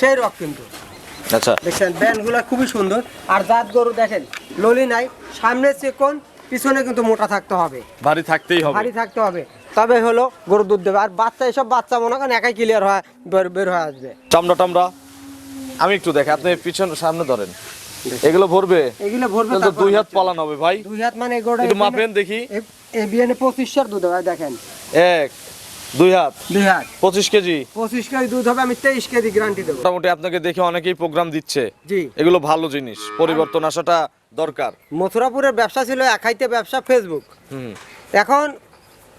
সেই রক কিন্তু। আচ্ছা। দেখছেন ব্যান্ডগুলো খুবই সুন্দর। আর জাত গরু দেখেন ললি নাই সামনে চিকন পিছনে কিন্তু মোটা থাকতে হবে। ভারী থাকতেই হবে। ভারী থাকতে হবে। তবে হলো গরু দুধ দেবে। আর বাচ্চা এসব বাচ্চা মনে করেন একাই ক্লিয়ার হয় বের- বের হয়ে আসবে। চামড়া টামড়া আমি একটু দেখে আপনি পিছন সামনে ধরেন। এগুলো ভরবে? এগুলো ভরবে তো দুই হাত। পালান হবে ভাই। দুই হাত মানে এগোটা একটু মাপেন দেখি। এই বিয়ানে পঁচিশশোর দুধ হয় দেখেন। এক দুই হাত? দুই হাত। পঁচিশ কেজি? পঁচিশ কেজি দুধ হবে আমি তেইশ কেজি গ্যারান্টি দেবো। মোটামুটি আপনাকে দেখে অনেকেই প্রোগ্রাম দিচ্ছে। জি। এগুলো ভালো জিনিস। পরিবর্তন আসাটা দরকার। মথুরাপুরের ব্যবসা ছিল একাইতে ব্যবসা ফেসবুক এখন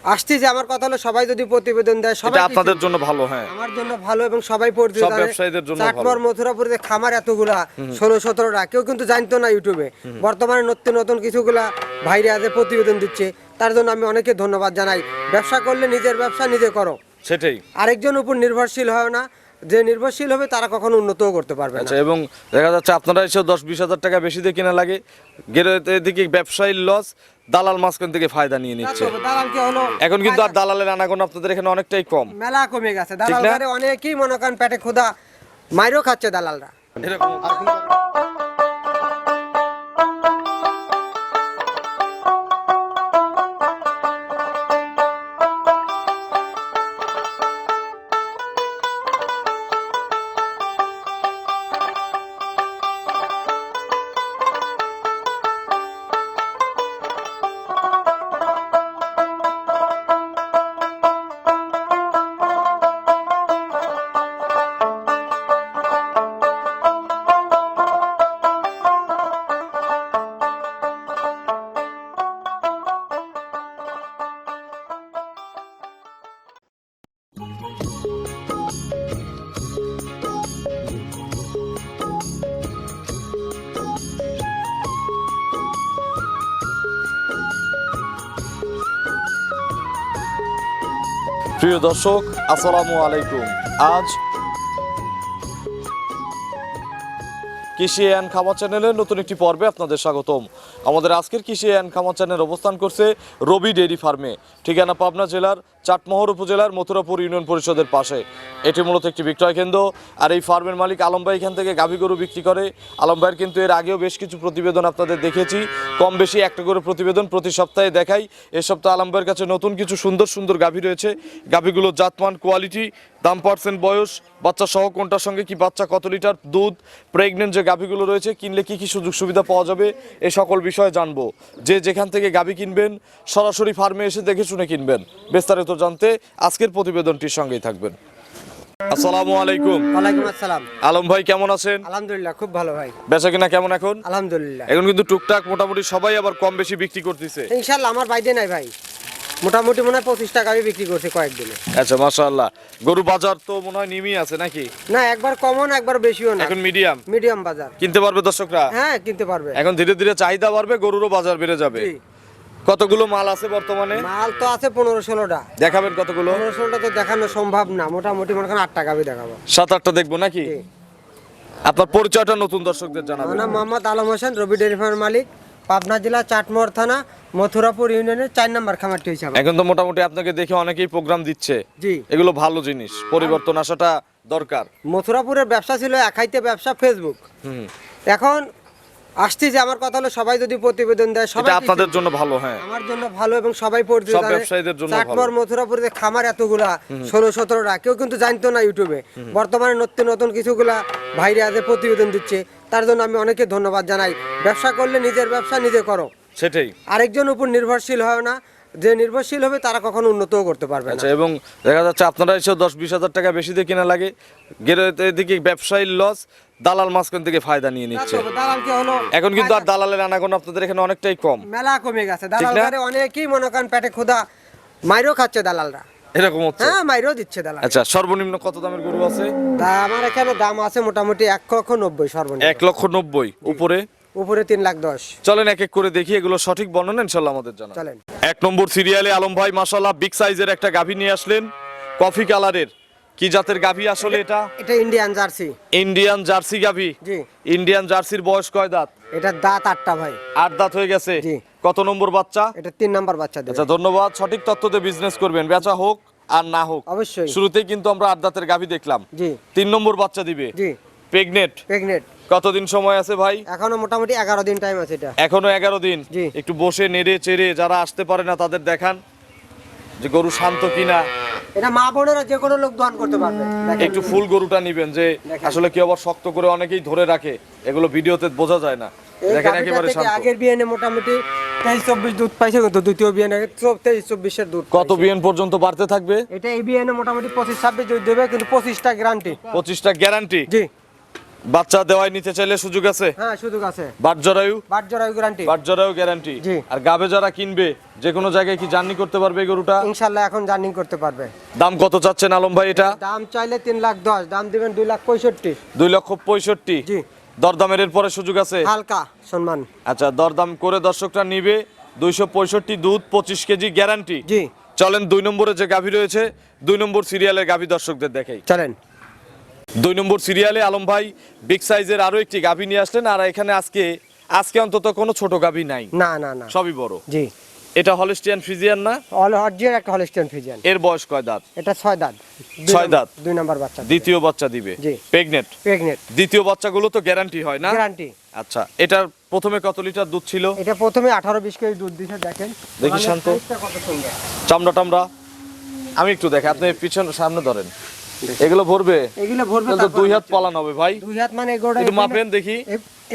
আসছি যে আমার কথা হলো সবাই যদি প্রতিবেদন দেয় সবাই আপনাদের জন্য ভালো হ্যাঁ। আমার জন্য ভালো এবং সবাই পরিচিত। সব ব্যবসায়ীদের জন্য চাটমোহর মথুরাপুরে যে খামার এতগুলা ষোলো সতেরোটা কেউ কিন্তু জানতো না ইউটিউবে বর্তমানে নতুন নতুন কিছুগুলা ভাইরে আজ প্রতিবেদন দিচ্ছে তার জন্য আমি অনেকে ধন্যবাদ জানাই। ব্যবসা করলে নিজের ব্যবসা নিজে করো। সেটাই। আরেকজন উপর নির্ভরশীল হয় না। যে নির্ভরশীল হবে তারা কখনো উন্নতও করতে পারবে না। আচ্ছা এবং দেখা যাচ্ছে আপনারা এসে দশ বিশ হাজার টাকা বেশি দিয়ে কিনা লাগে। এদিকে ব্যবসায়ীর লস দালাল মাঝখান থেকে ফায়দা নিয়ে নিচ্ছে। এখন কিন্তু আর দালালের আনাগোনা আপনাদের এখানে অনেকটাই কম। মেলা কমে গেছে। দালাল? অনেকেই মনে করেন পেটে ক্ষুধা মাইরও খাচ্ছে দালালরা। এরকম প্রিয় দর্শক, আসসালামু আলাইকুম। আজ কৃষি অ্যান্ড খামার চ্যানেলের নতুন একটি পর্বে আপনাদের স্বাগতম। আমাদের আজকের কৃষি অ্যান্ড খামার চ্যানেল অবস্থান করছে রবি ডেইরি ফার্মে, ঠিকানা পাবনা জেলার চাটমোহর উপজেলার মথুরাপুর ইউনিয়ন পরিষদের পাশে। এটি মূলত একটি বিক্রয় কেন্দ্র। আর এই ফার্মের মালিক আলম ভাই এখান থেকে গাভী গরু বিক্রি করে। আলম ভাইয়ের কিন্তু এর আগেও বেশ কিছু প্রতিবেদন আপনাদের দেখেছি। কম বেশি একটা করে প্রতিবেদন প্রতি সপ্তাহে দেখাই। এ সপ্তাহে আলম ভাইয়ের কাছে নতুন কিছু সুন্দর সুন্দর গাভী রয়েছে। গাভীগুলোর জাতমান, কোয়ালিটি, দাম পার্সেন্ট বয়স বাচ্চা সহ কোনটার সঙ্গে কি বাচ্চা, কত লিটার দুধ, প্রেগনেন্ট যে গাভীগুলো রয়েছে, কিনলে কি কি সুযোগ সুবিধা পাওয়া যাবে, এ সকল বিষয়ে জানব। যে যেখান থেকে গাভী কিনবেন, সরাসরি ফার্মে এসে দেখে শুনে কিনবেন। বিস্তারিত জানতে আজকের প্রতিবেদনটির সঙ্গেই থাকবেন। আসসালামু আলাইকুম। ওয়ালাইকুম আসসালাম। আলম ভাই কেমন আছেন? আলহামদুলিল্লাহ খুব ভালো ভাই। বেচা কিনা কেমন এখন? আলহামদুলিল্লাহ। এখন কিন্তু টুকটাক মোটামুটি সবাই আবার কম বেশি বিক্রি করতেছে। ইনশাল্লাহ আমার বাইরে নাই ভাই। মোটামুটি মনে হয় পঁচিশ টাকা আমি বিক্রি করছি কয়েকদিনে। আচ্ছা মাশাআল্লাহ। গরু বাজার তো মনে হয় নিমই আছে নাকি? না একবার কমন একবার বেশিও না। এখন মিডিয়াম মিডিয়াম বাজার। কিনতে পারবে দর্শকরা? হ্যাঁ কিনতে পারবে। এখন ধীরে ধীরে চাহিদা বাড়বে গরুরও বাজার বেড়ে যাবে। কতগুলো মাল আছে বর্তমানে? মাল তো আছে পনেরো ষোলোটা। দেখাবেন কতগুলো? পনেরো ষোলোটা তো দেখানো সম্ভব না। মোটামুটি মনে করেন আট টাকা আমি দেখাবো। সাত আটটা দেখব নাকি? আপনার পরিচয়টা নতুন দর্শকদের জানাবেন। নাম মোহাম্মদ আলম হোসেন রবি ডেয়ারি ফার্মের মালিক পাবনা জেলা চাটমোহর থানা মথুরাপুর ইউনিয়নের চার নম্বর খামারটি হয়েছে এখন তো মোটামুটি আপনাকে দেখে অনেকেই প্রোগ্রাম দিচ্ছে। জি। এগুলো ভালো জিনিস। পরিবর্তন আসাটা দরকার। মথুরাপুরের ব্যবসা ছিল একাইতে ব্যবসা ফেসবুক হুম। এখন আসছি যে আমার কথা হলো সবাই যদি প্রতিবেদন দেয় সবাই আপনাদের জন্য ভালো হ্যাঁ। আমার জন্য ভালো এবং সবাই পরিচিত। সব ব্যবসায়ীদের জন্য চাটমোহর মথুরাপুরে যে খামার এতগুলা ষোলো সতেরোটা কেউ কিন্তু জানতো না ইউটিউবে। বর্তমানে নতুন নতুন কিছুগুলা ভাইরে আজ প্রতিবেদন দিচ্ছে তার জন্য আমি অনেকে ধন্যবাদ জানাই। ব্যবসা করলে নিজের ব্যবসা নিজে করো। সেটাই। আরেকজন উপর নির্ভরশীল হয় না যে নির্ভরশীল হবে তারা কখনো উন্নতও করতে পারবে না। আচ্ছা এবং দেখা যাচ্ছে আপনারা এসে দশ বিশ হাজার টাকা বেশি দিয়ে কিনা লাগে। গেলে এদিকে ব্যবসায়ীর লস দালাল মাঝখান থেকে ফায়দা নিয়ে নিচ্ছে। হলো? এখন কিন্তু আর দালালের আনাগোনা আপনাদের এখানে অনেকটাই কম। মেলা কমে গেছে। দালাল অনেকেই মনে করেন পেটে ক্ষুধা মাইরও খাচ্ছে দালালরা। এরকম হচ্ছে? হ্যাঁ মাইরও দিচ্ছে দালাল। আচ্ছা সর্বনিম্ন কত দামের গরু আছে? তা আমার এখানে দাম আছে মোটামুটি এক লক্ষ নব্বই সর্বনিম্ন। এক লক্ষ নব্বই। উপরে? উপরে তিন লাখ দশ। চলেন এক এক করে দেখি এগুলো সঠিক বর্ণনা ইনশাল্লাহ আমাদের জানা চলেন। এক নম্বর সিরিয়ালে আলম ভাই মাসাল্লাহ বিগ সাইজের একটা গাভী নিয়ে আসলেন। কফি কালারের কি জাতের গাভী আসলে এটা এটা? ইন্ডিয়ান জার্সি ইন্ডিয়ান জার্সি গাভী? জি। ইন্ডিয়ান জার্সির বয়স কয় দাঁত? এটা দাঁত আটটা ভাই। আট দাঁত হয়ে গেছে। জি। কত নম্বর বাচ্চা? এটা তিন নম্বর বাচ্চা দেবে। আচ্ছা ধন্যবাদ। সঠিক তথ্য দিয়ে বিজনেস করবেন। বেচা হোক আর না হোক। অবশ্যই। শুরুতেই কিন্তু আমরা আট দাঁতের গাভী দেখলাম। জি। তিন নম্বর বাচ্চা দিবে। জি। প্রেগনেট প্রেগনেন্ট কতদিন সময় আছে ভাই? এখনও মোটামুটি এগারো দিন টাইম আছে এটা। এখনও এগারো দিন। একটু বসে নেড়ে চেড়ে যারা আসতে পারে না তাদের দেখান যে গরু শান্ত কিনা। এটা মা বোনেরা যে কোনো লোক দহন করতে পারবে। একটু ফুল গরুটা নিবেন যে আসলে কি আবার শক্ত করে অনেকেই ধরে রাখে এগুলো ভিডিওতে বোঝা যায় না। দেখেন একেবারে শান্ত। আগের বিয়ানে মোটামুটি তেইশ চব্বিশ দুধ পাইছে কিন্তু দ্বিতীয় বিয়ানে তেইশ চব্বিশের দুধ কত বিয়েন পর্যন্ত বাড়তে থাকবে? এটা এই বিয়ানে মোটামুটি পঁচিশ ছাব্বিশ দুধ দেবে কিন্তু পঁচিশটা গ্যারান্টি পঁচিশটা গ্যারান্টি জি। বাচ্চা দেওয়ায় নিতে চাইলে সুযোগ আছে? হ্যাঁ সুযোগ আছে। বাট জরায়ু? বাট জরায়ু গ্যারান্টি বাট জরায়ু গ্যারান্টি জি। আর গাবে যারা কিনবে যে কোনো জায়গায় কি জার্নি করতে পারবে গরুটা? ইনশাল্লাহ এখন জার্নিং করতে পারবে। দাম কত চাচ্ছেন আলম ভাই এটা? দাম চাইলে তিন লাখ দশ দাম দিবেন দুই লাখ পঁয়ষট্টি। দুই লক্ষ পঁয়ষট্টি। জি। দরদামের এর পরে সুযোগ আছে? হালকা সম্মান। আচ্ছা দরদাম করে দর্শকরা নিবে দুইশো পঁয়ষট্টি দুধ পঁচিশ কেজি গ্যারান্টি জি। চলেন দুই নম্বরে যে গাভী রয়েছে দুই নম্বর সিরিয়ালের গাভী দর্শকদের দেখাই। চলেন। দুই নম্বর সিরিয়ালে আলম ভাই বিগ সাইজের আরও একটি গাভী নিয়ে আসলেন আর এখানে আজকে আজকে অন্তত কোনো ছোট গাভী নাই। না না না। সবই বড়। জি। এটা হলিস্টিয়ান ফ্রিজিয়ান না? অল হরজিয়ার একটা হলিস্টিয়ান ফিজিয়ান। এর বয়স কয় দাঁত? এটা ছয় দাঁত। ছয় দাঁত। দুই নাম্বার বাচ্চা। দ্বিতীয় বাচ্চা দিবে। জি। প্রেগনেট প্রেগনেন্ট দ্বিতীয় বাচ্চাগুলো তো গ্যারান্টি হয় না? গ্যারান্টি আচ্ছা এটার প্রথমে কত লিটার দুধ ছিল? এটা প্রথমে আঠারো বিশ কেজি দুধ দিছে দেখেন। দেখি ওখানে শান্ত। চামড়া টামড়া আমি একটু দেখে আপনি পিছন সামনে ধরেন। এগুলো ভরবে? এগুলো ভরবে তাহলে তো দুই হাত পালান হবে ভাই। দুই হাত মানে এগোটা একটু মাপেন দেখি।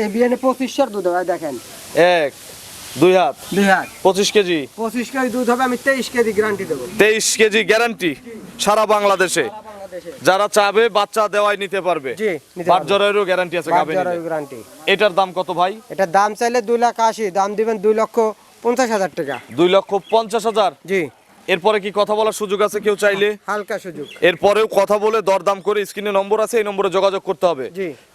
এই বিয়ানে পঁচিশশোর দুধ হবে দেখেন। এক দুই হাত। দুই হাত। পঁচিশ কেজি? পঁচিশ কেজি দুধ হবে আমি তেইশ কেজি গ্যারান্টি দেবো। তেইশ কেজি গ্যারান্টি সারা বাংলাদেশে। যারা চাবে বাচ্চা দেওয়াই নিতে পারবে। জি, নিতে বাট পারবে। জরায়েরও গ্যারান্টি আছে গাবে। গ্যারান্টি এটার দাম কত ভাই? এটা দাম চাইলে দুই লাখ আশি দাম দিবেন দুই লক্ষ পঞ্চাশ হাজার টাকা। দুই লক্ষ পঞ্চাশ হাজার? জি। এরপরে কি কথা বলার সুযোগ আছে কেউ চাইলে? হালকা সুযোগ। এরপরেও কথা বলে দরদাম করে স্ক্রিনে নম্বর আছে এই নম্বরে যোগাযোগ করতে হবে।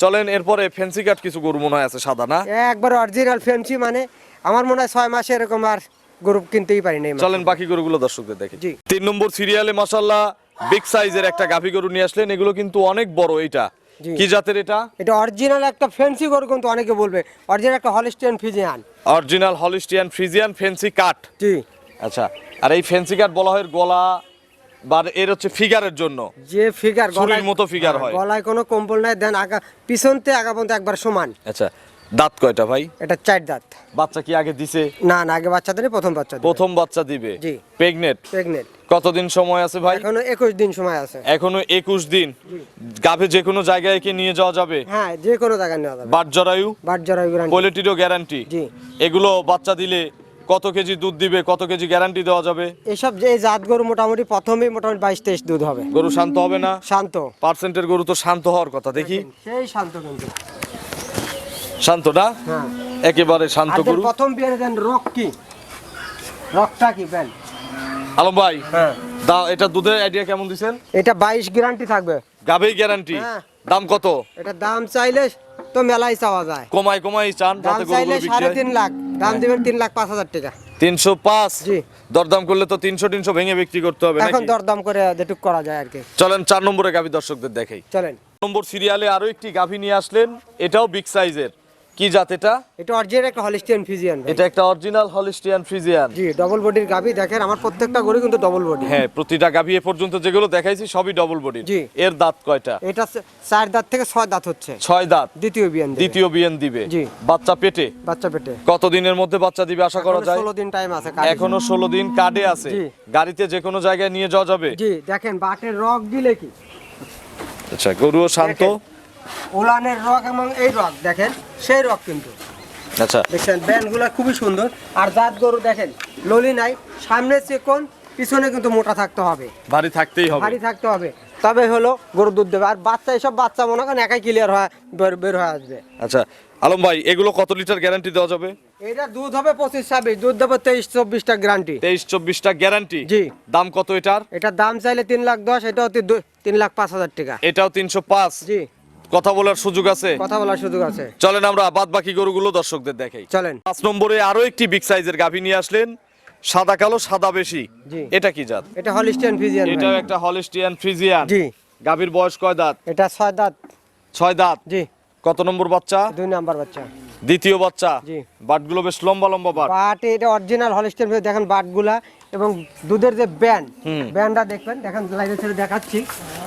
চলেন এরপরে ফ্যান্সি কাট কিছু গরু মনে হয় আছে সাদা না? একবার অরিজিনাল ফেমছি মানে আমার মনে হয় ছয় মাসে এরকম আর গরু কিনতেই পারি নাই চলেন বাকি গরুগুলো দর্শকদের দেখি। তিন নম্বর সিরিয়ালে মাসাল্লাহ বিগ সাইজের একটা গাভী গরু নিয়ে আসলেন এগুলো কিন্তু অনেক বড় এটা কি জাতের এটা? এটা অরিজিনাল একটা ফেন্সি গরু কিন্তু অনেকে বলবে অরিজিনাল একটা Holstein Friesian original Holstein Friesian fancy cut জি। আচ্ছা আর এই ফেন্সি কাট বলা হয় গলা বা এর হচ্ছে ফিগারের জন্য। যে ফিগার ছুরির মতো ফিগার হয়। গলায় কোনো কম্বল নাই দেন আগা পিছনতে আগা পর্যন্ত একবার সমান। আচ্ছা দাঁত কয়টা ভাই? এটা চার দাঁত। বাচ্চা কি আগে দিছে? না না আগে বাচ্চা বাচ্চাদের প্রথম বাচ্চা প্রথম বাচ্চা দিবে? জি। প্রেগনেট প্রেগনেন্ট কতদিন সময় আছে ভাই? এখনও একুশ দিন সময় আছে। এখনও একুশ দিন। গাভে যে কোনো জায়গায় কি নিয়ে যাওয়া যাবে? হ্যাঁ যে কোনো জায়গায় নেওয়া যাবে। বাট জরায়ু বাট জরায়ু গ্যারান্টি কোয়ালিটিরও গ্যারান্টি জি। এগুলো বাচ্চা দিলে কত কেজি দুধ দিবে কত কেজি গ্যারান্টি দেওয়া যাবে? এসব যে জাত গরু মোটামুটি প্রথমেই মোটামুটি বাইশ তেইশ দুধ হবে। গরু শান্ত হবে না? শান্ত। পার্সেন্টের গরু তো শান্ত হওয়ার কথা দেখি। সেই শান্ত কিন্তু। শান্ত না? হ্যাঁ। একেবারে শান্ত গরু। প্রথম বিয়ে দেন রক কি? রকটা কি বেন আলম ভাই হ্যাঁ। দা এটা দুধের আইডিয়া কেমন দিছেন? এটা বাইশ গ্যারান্টি থাকবে। গাবেই গ্যারান্টি। দাম কত? এটা দাম চাইলে তো মেলাই চাওয়া যায়। কমাই কমাই চান দাম যাতে চাইলে বিক্রি হয়। তিন লাখ। দাম দিবেন তিন লাখ পাঁচ হাজার টাকা। তিনশো পাঁচ? জি। দরদাম করলে তো তিনশো তিনশো ভেঙে বিক্রি করতে হবে এখন দরদাম করে যেটুক করা যায় আর কি। চলেন চার নম্বরে গাভী দর্শকদের দেখাই। চলেন। নম্বর সিরিয়ালে আরও একটি গাভী নিয়ে আসলেন এটাও বিগ সাইজের কি জাত এটা? এটা অরিজিনাল একটা হলিস্টিয়ান এটা একটা অরিজিনাল হলিস্টিয়ান ফ্রিজিয়ান জি ডবল বডির গাবি দেখেন আমার প্রত্যেকটা গরু কিন্তু ডবল বডি হ্যাঁ প্রতিটা এ পর্যন্ত যেগুলো দেখাইছি সবই ডবল বডি জি। এর দাঁত কয়টা? এটা চার দাঁত থেকে ছয় দাঁত হচ্ছে। ছয় দাঁত। দ্বিতীয় বিয়ান দ্বিতীয় বিয়ান দিবে। জি। বাচ্চা পেটে? বাচ্চা পেটে। কত দিনের মধ্যে বাচ্চা দিবে আশা করা যায়? ষোলো দিন টাইম আছে এখনও ষোলো দিন কার্ডে আছে। গাড়িতে যে কোনো জায়গায় নিয়ে যাওয়া যাবে? জি দেখেন বাটের রক দিলে কি? আচ্ছা গরুও শান্ত। ওলানের রক এবং এই রক দেখেন সেই রক কিন্তু। আচ্ছা। দেখছেন ব্যান্ডগুলো খুবই সুন্দর। আর জাত গরু দেখেন ললি নাই। সামনে চেকন পিছনে কিন্তু মোটা থাকতে হবে। ভারী থাকতেই হবে। ভারী থাকতে হবে। তবে হলো গরু দুধ দেবে। আর বাচ্চা এসব বাচ্চা মনে করেন একাই ক্লিয়ার হয় বের বের হয়ে আসবে। আচ্ছা আলম ভাই এগুলো কত লিটার গ্যারান্টি দেওয়া যাবে? এটা দুধ হবে পঁচিশ ছাব্বিশ। দুধ দেবো তেইশ চব্বিশটা গ্যারান্টি তেইশ চব্বিশটা গ্যারান্টি জি। দাম কত এটার? এটার দাম চাইলে তিন লাখ দশ এটাও তিন লাখ পাঁচ হাজার টাকা। এটাও তিনশো পাঁচ? জি। কথা বলার সুযোগ আছে? কথা বলার সুযোগ আছে। চলেন আমরা বাদ বাকি গরুগুলো দর্শকদের দেখাই। চলেন। পাঁচ নম্বরে আরও একটি বিগ সাইজের গাভী নিয়ে আসলেন। সাদা কালো সাদা বেশি। এটা কি জাত? এটা হলিস্টিয়ান ফিজিয়ান এটাও একটা হলিস্টিয়ান ফ্রিজিয়ান জি। গাভীর বয়স কয় দাঁত? এটা ছয় দাঁত। ছয় দাঁত? জি। কত নম্বর বাচ্চা? দুই নাম্বার বাচ্চা। দ্বিতীয় বাচ্চা? জি। বাটগুলো বেশ লম্বা লম্বা বাট। বাট এটা অরিজিনাল হলিস্টিয়ান দেখেন বাটগুলা এবং দুধের যে ব্যান্ড। ব্যান্ডটা দেখবেন দেখেন লাইনে ছেড়ে দেখাচ্ছি।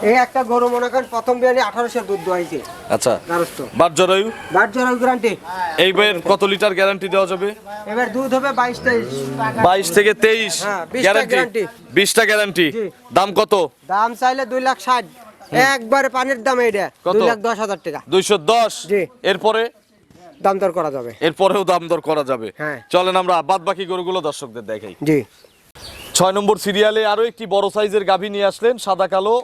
এই একটা গরু মনে করেন প্রথম বিয়ানে আঠারোশো দুধ দোয়াইছে। আচ্ছা। বাট জরায়ু? বাট জোড়া গ্যারান্টি এই বইয়ের কত লিটার গ্যারান্টি দেওয়া যাবে? এবার দুধ হবে বাইশ তেইশ। বাইশ থেকে তেইশ। 20টা গ্যারান্টি বিশটা গ্যারান্টি দাম কত? দাম চাইলে দুই লাখ ষাট। একবারে পানির দাম এইটা? দুই লাখ দশ হাজার টাকা। দুইশো দশ? জি। এরপরে? দাম দর করা যাবে। এরপরেও দাম দর করা যাবে। হ্যাঁ। চলেন আমরা বাদ বাকি গরুগুলো দর্শকদের দেখাই। জি। ছয় নম্বর সিরিয়ালে আরও একটি বড় সাইজের গাভী নিয়ে আসলেন সাদা কালো।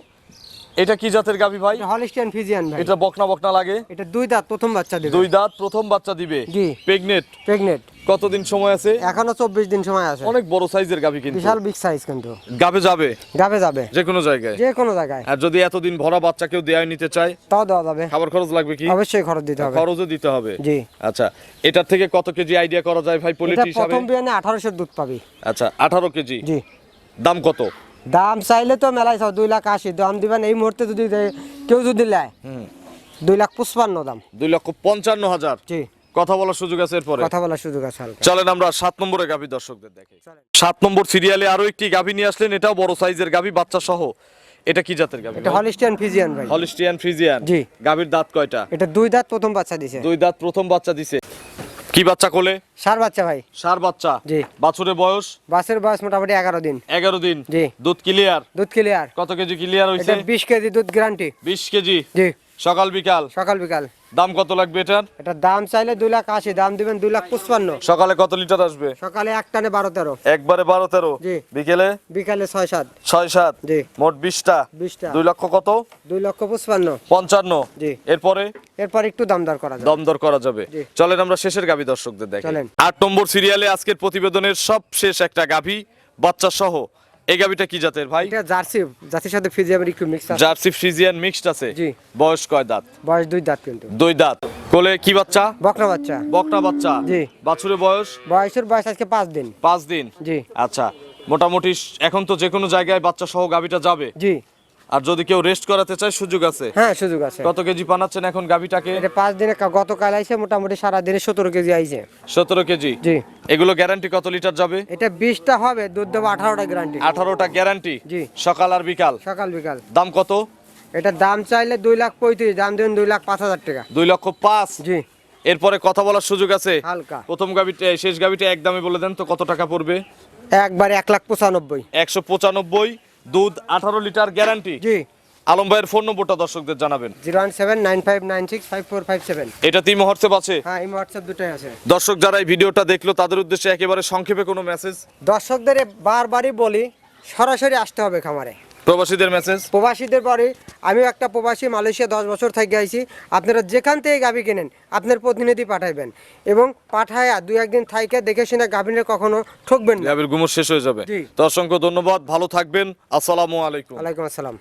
এটা কি জাতের গাভী ভাই? হলিস্টিয়ান ফিজিয়ান ভাই। এটা বকনা বকনা লাগে? এটা দুই দাঁত প্রথম বাচ্চা দেবে। দুই দাঁত প্রথম বাচ্চা দিবে? জি। প্রেগনেট প্রেগনেন্ট কতদিন সময় আছে? এখনও চব্বিশ দিন সময় আছে। অনেক বড় সাইজের গাভী কিন্তু। বিশাল বিগ সাইজ কিন্তু। গাবে যাবে? যাবে যাবে। যে কোনো জায়গায়? যে কোনো জায়গায়। আর যদি এতদিন ভরা বাচ্চা কেউ দেয় নিতে চায়? তাও দেওয়া যাবে। খাবার খরচ লাগবে কি? অবশ্যই খরচ দিতে হবে। খরচও দিতে হবে। জি। আচ্ছা এটার থেকে কত কেজি আইডিয়া করা যায় ভাই পলিটি হিসাবে? এটা প্রথম বিয়ানে আঠারোশো দুধ পাবি। আচ্ছা আঠারো কেজি? জি। দাম কত? দাম চাইলে তো মেলায় চাও দুই লাখ আশি দাম দিবেন এই মুহূর্তে যদি কেউ যদি নেয় দুই লাখ পঁচপান্ন দাম। দুই লক্ষ পঞ্চান্ন হাজার। জি। কথা বলার সুযোগ আছে এরপরে। কথা বলার সুযোগ আছে চলেন আমরা সাত নম্বরে গাভী দর্শকদের চলেন। সাত নম্বর সিরিয়ালে আরও একটি গাভী নিয়ে আসলেন এটাও বড় সাইজের গাভী বাচ্চা সহ এটা কি জাতের গাভী এটা হলিস্টিয়ান ফিজিয়ান ভাই। হলিস্টিয়ান ফ্রিজিয়ান জি। গাভীর দাঁত কয়টা? এটা দুই দাঁত প্রথম বাচ্চা দিছে। দুই দাঁত প্রথম বাচ্চা দিছে। কি বাচ্চা কোলে? সার বাচ্চা ভাই। সার বাচ্চা। জি। বাছুরের বয়স? বাছুরের বয়স মোটামুটি এগারো দিন। এগারো দিন। জি। দুধ ক্লিয়ার? দুধ ক্লিয়ার। কত কেজি ক্লিয়ার হয়েছে এটা বিশ কেজি দুধ গ্যারান্টি বিশ কেজি? জি। সকাল বিকাল? সকাল বিকাল। দাম কত লাগবে এটার? এটা দাম চাইলে দুই লাখ আশি দাম দিবেন দুই লাখ পঁচপান্ন। সকালে কত লিটার আসবে? সকালে এক টানে বারো তেরো। একবারে বারো তেরো? জি। বিকেলে? বিকালে ছয় সাত। ছয় সাত? জি। মোট বিশটা? বিশটা। দুই লক্ষ কত? দুই লক্ষ পঁচপান্ন। পঞ্চান্ন? জি। এরপরে? এরপর একটু দাম দর করা যাবে। দম দর করা যাবে। চলেন আমরা শেষের গাভী দর্শকদের দেখি। চলেন। আট নম্বর সিরিয়ালে আজকের প্রতিবেদনের সব শেষ একটা গাভী বাচ্চা সহ এই গাবিটা কি জাতের ভাই? এটা জার্সি জার্সির সাথে ফ্রিজিয়ান একটু মিক্স আছে। জার্সি ফ্রিজিয়ান মিক্সড আছে? জি। বয়স কয় দাঁত? বয়স দুই দাঁত কিন্তু। দুই দাঁত। কোলে কি বাচ্চা? বকরা বাচ্চা। বকরা বাচ্চা। জি। বাছুরের বয়স? বয়সের বয়স আজকে পাঁচ দিন। পাঁচ দিন? জি। আচ্ছা। মোটামুটি এখন তো যে কোনো জায়গায় বাচ্চা সহ গাভীটা যাবে? জি। আর যদি কেউ রেস্ট করাতে চায় সুযোগ আছে? হ্যাঁ সুযোগ আছে। কত কেজি পানাচ্ছেন এখন গাভীটাকে? এটা পাঁচ দিনে গতকাল আইছে মোটামুটি সারা দিনে সতেরো কেজি আইছে। সতেরো কেজি? জি। এগুলো গ্যারান্টি কত লিটার যাবে? এটা বিশটা হবে দুধ দেবো আঠারোটা গ্যারান্টি আঠারোটা গ্যারান্টি জি। সকাল আর বিকাল? সকাল বিকাল। দাম কত? এটা দাম চাইলে দুই লাখ পঁয়ত্রিশ দাম দেবেন দুই লাখ পাঁচ হাজার টাকা। দুই লক্ষ পাঁচ? জি। এরপরে কথা বলার সুযোগ আছে? হালকা। প্রথম গাবিটা শেষ গাবিটা এক দামে বলে দেন তো কত টাকা পড়বে? একবার এক লাখ পঁচানব্বই। একশো পঁচানব্বই। দুধ আঠারো লিটার গ্যারান্টি। জি। আলম ভাইয়ের ফোন নম্বরটা দর্শকদের জানাবেন। Zero one seven nine five nine six five four five seven. এটা তিন হোয়াটসঅ্যাপ আছে? হ্যাঁ এই হোয়াটসঅ্যাপ দুটাই আছে। দর্শক যারা এই ভিডিওটা দেখল তাদের উদ্দেশ্যে একেবারে সংক্ষেপে কোনো মেসেজ দর্শকদের বারবারই বলি সরাসরি আসতে হবে খামারে। প্রবাসীদের মেসেজ প্রবাসীদের পরে আমিও একটা প্রবাসী মালয়েশিয়া দশ বছর থেকে আইছি। আপনারা যেখান থেকে গাভি কেনেন আপনার প্রতিনিধি পাঠাইবেন এবং পাঠায়া দুই একদিন থাইকে দেখে শুনে গাভিনের কখনো ঠকবেন না। ল্যাবের গুমর শেষ হয়ে যাবে। তো অসংখ্য ধন্যবাদ ভালো থাকবেন। আসসালামু আলাইকুম। ওয়ালাইকুম আসসালাম।